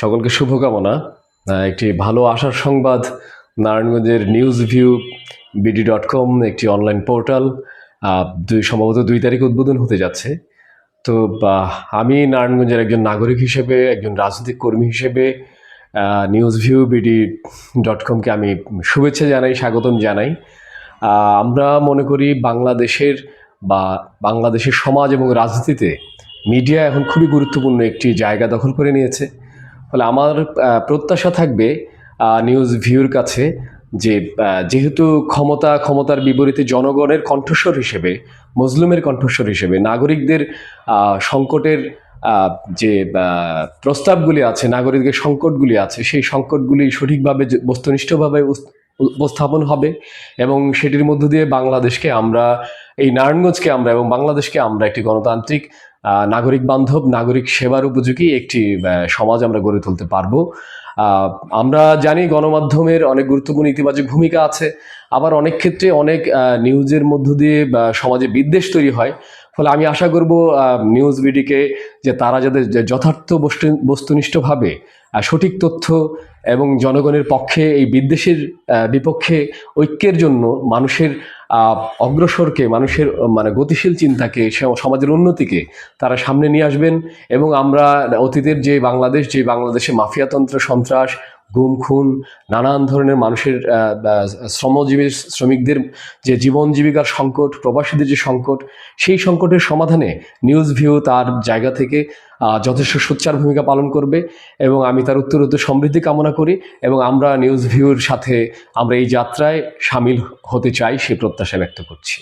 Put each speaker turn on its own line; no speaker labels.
সকলকে শুভকামনা। একটি ভালো আশার সংবাদ, নারায়ণগঞ্জের news view BD dot com, একটি অনলাইন পোর্টাল দুই সম্ভবত দুই তারিখ উদ্বোধন হতে যাচ্ছে। তো আমি নারায়ণগঞ্জের একজন নাগরিক হিসেবে, একজন রাজনৈতিক কর্মী হিসেবে নিউজ ভিউ বিডি ডট কমকে আমি শুভেচ্ছা জানাই, স্বাগতম জানাই। আমরা মনে করি বাংলাদেশের বা বাংলাদেশের সমাজ এবং রাজনীতিতে মিডিয়া এখন খুবই গুরুত্বপূর্ণ একটি জায়গা দখল করে নিয়েছে। ফলে আমার প্রত্যাশা থাকবে নিউজ ভিউর কাছে যে যেহেতু ক্ষমতা, ক্ষমতার বিপরীতে জনগণের কণ্ঠস্বর হিসেবে মজলুমের কণ্ঠস্বর হিসেবে, নাগরিকদের সংকটের যে প্রস্তাবগুলি আছে, নাগরিকদের সংকটগুলি আছে, সেই সংকটগুলি সঠিকভাবে বস্তুনিষ্ঠভাবে উপস্থাপন হবে এবং সেটির মধ্য দিয়ে বাংলাদেশকে আমরা এই নারায়ণগঞ্জকে আমরা এবং বাংলাদেশকে আমরা একটি গণতান্ত্রিক নাগরিক বান্ধব, নাগরিক সেবার উপযোগী একটি সমাজ আমরা গড়ে তুলতে পারব। আমরা জানি গণমাধ্যমের অনেক গুরুত্বপূর্ণ ইতিবাচক ভূমিকা আছে। আবার অনেক ক্ষেত্রে অনেক নিউজের মধ্য দিয়ে সমাজে বিদ্বেষ তৈরি হয়। ফলে আমি আশা করব নিউজ বিডিকে যে তারা যাদের যথার্থ বস্তু, বস্তুনিষ্ঠভাবে সঠিক তথ্য এবং জনগণের পক্ষে এই বিদ্বেষের বিপক্ষে ঐক্যের জন্য মানুষের অগ্রসরকে, মানুষের মানে গতিশীল চিন্তাকে সমাজের উন্নতিকে তারা সামনে নিয়ে আসবেন এবং আমরা অতীতের যে বাংলাদেশ, যে বাংলাদেশে মাফিয়াতন্ত্র, সন্ত্রাস গুম, খুন, নানান ধরনের মানুষের শ্রমজীবী শ্রমিকদের যে জীবন জীবিকার সংকট, প্রবাসীদের যে সংকট, সেই সংকটের সমাধানে নিউজ ভিউ তার জায়গা থেকে যথেষ্ট সোচ্চার ভূমিকা পালন করবে এবং আমি তার উত্তর উত্তর সমৃদ্ধি কামনা করি এবং আমরা নিউজ ভিউর সাথে আমরা এই যাত্রায় সামিল হতে চাই সে প্রত্যাশা ব্যক্ত করছি।